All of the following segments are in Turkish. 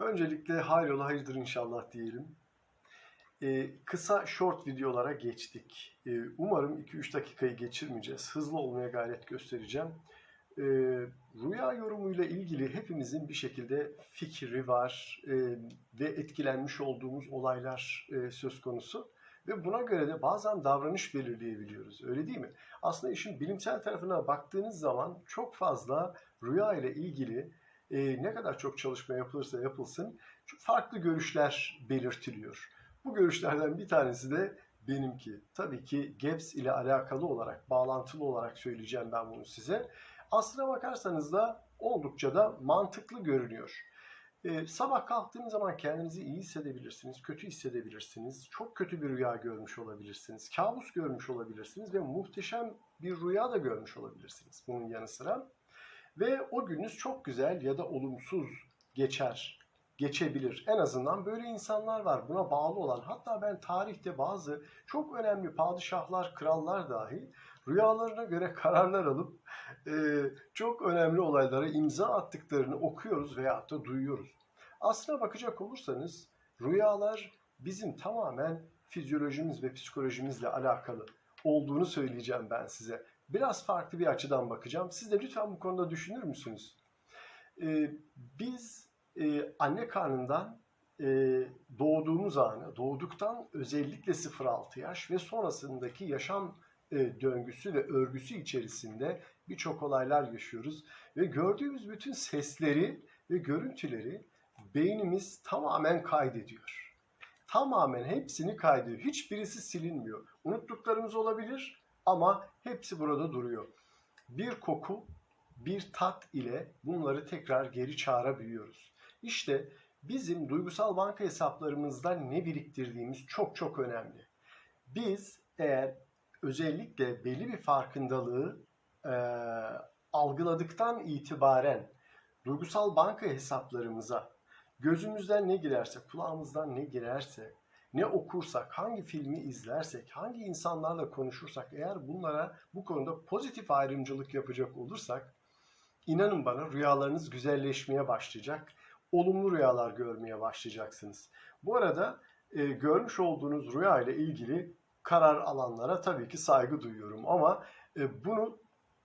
Öncelikle hayrola hayırdır inşallah diyelim. Ee, kısa short videolara geçtik. Ee, umarım 2-3 dakikayı geçirmeyeceğiz. Hızlı olmaya gayret göstereceğim. Ee, rüya yorumuyla ilgili hepimizin bir şekilde fikri var ee, ve etkilenmiş olduğumuz olaylar e, söz konusu. Ve buna göre de bazen davranış belirleyebiliyoruz. Öyle değil mi? Aslında işin bilimsel tarafına baktığınız zaman çok fazla rüya ile ilgili e, ne kadar çok çalışma yapılırsa yapılsın farklı görüşler belirtiliyor. Bu görüşlerden bir tanesi de benimki. Tabii ki GAPS ile alakalı olarak, bağlantılı olarak söyleyeceğim ben bunu size. Aslına bakarsanız da oldukça da mantıklı görünüyor. Ee, sabah kalktığınız zaman kendinizi iyi hissedebilirsiniz, kötü hissedebilirsiniz, çok kötü bir rüya görmüş olabilirsiniz, kabus görmüş olabilirsiniz ve muhteşem bir rüya da görmüş olabilirsiniz bunun yanı sıra. Ve o gününüz çok güzel ya da olumsuz geçer, geçebilir. En azından böyle insanlar var buna bağlı olan. Hatta ben tarihte bazı çok önemli padişahlar, krallar dahi rüyalarına göre kararlar alıp e, çok önemli olaylara imza attıklarını okuyoruz veyahut da duyuyoruz. Aslına bakacak olursanız rüyalar bizim tamamen fizyolojimiz ve psikolojimizle alakalı olduğunu söyleyeceğim ben size. Biraz farklı bir açıdan bakacağım. Siz de lütfen bu konuda düşünür müsünüz? Ee, biz e, anne karnından e, doğduğumuz anı, doğduktan özellikle 0-6 yaş ve sonrasındaki yaşam e, döngüsü ve örgüsü içerisinde birçok olaylar yaşıyoruz. Ve gördüğümüz bütün sesleri ve görüntüleri beynimiz tamamen kaydediyor. Tamamen hepsini kaydediyor. Hiçbirisi silinmiyor. Unuttuklarımız olabilir ama hepsi burada duruyor. Bir koku, bir tat ile bunları tekrar geri çağırabiliyoruz. İşte bizim duygusal banka hesaplarımızda ne biriktirdiğimiz çok çok önemli. Biz eğer özellikle belli bir farkındalığı e, algıladıktan itibaren duygusal banka hesaplarımıza gözümüzden ne girerse, kulağımızdan ne girerse, ne okursak, hangi filmi izlersek, hangi insanlarla konuşursak, eğer bunlara bu konuda pozitif ayrımcılık yapacak olursak, inanın bana rüyalarınız güzelleşmeye başlayacak, olumlu rüyalar görmeye başlayacaksınız. Bu arada e, görmüş olduğunuz rüya ile ilgili karar alanlara tabii ki saygı duyuyorum ama e, bunu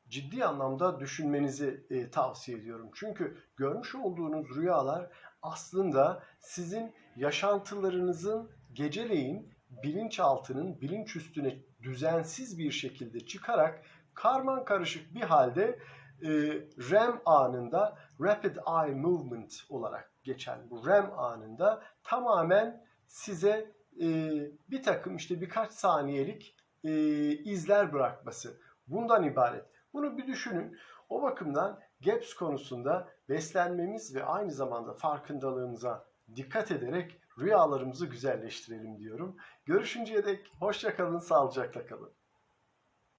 ciddi anlamda düşünmenizi e, tavsiye ediyorum. Çünkü görmüş olduğunuz rüyalar aslında sizin yaşantılarınızın geceleyin bilinçaltının bilinç üstüne düzensiz bir şekilde çıkarak karman karışık bir halde e, REM anında Rapid Eye Movement olarak geçen bu REM anında tamamen size e, bir takım işte birkaç saniyelik e, izler bırakması bundan ibaret. Bunu bir düşünün. O bakımdan GAPS konusunda beslenmemiz ve aynı zamanda farkındalığımıza dikkat ederek rüyalarımızı güzelleştirelim diyorum. Görüşünceye dek hoşça kalın, sağlıcakla kalın.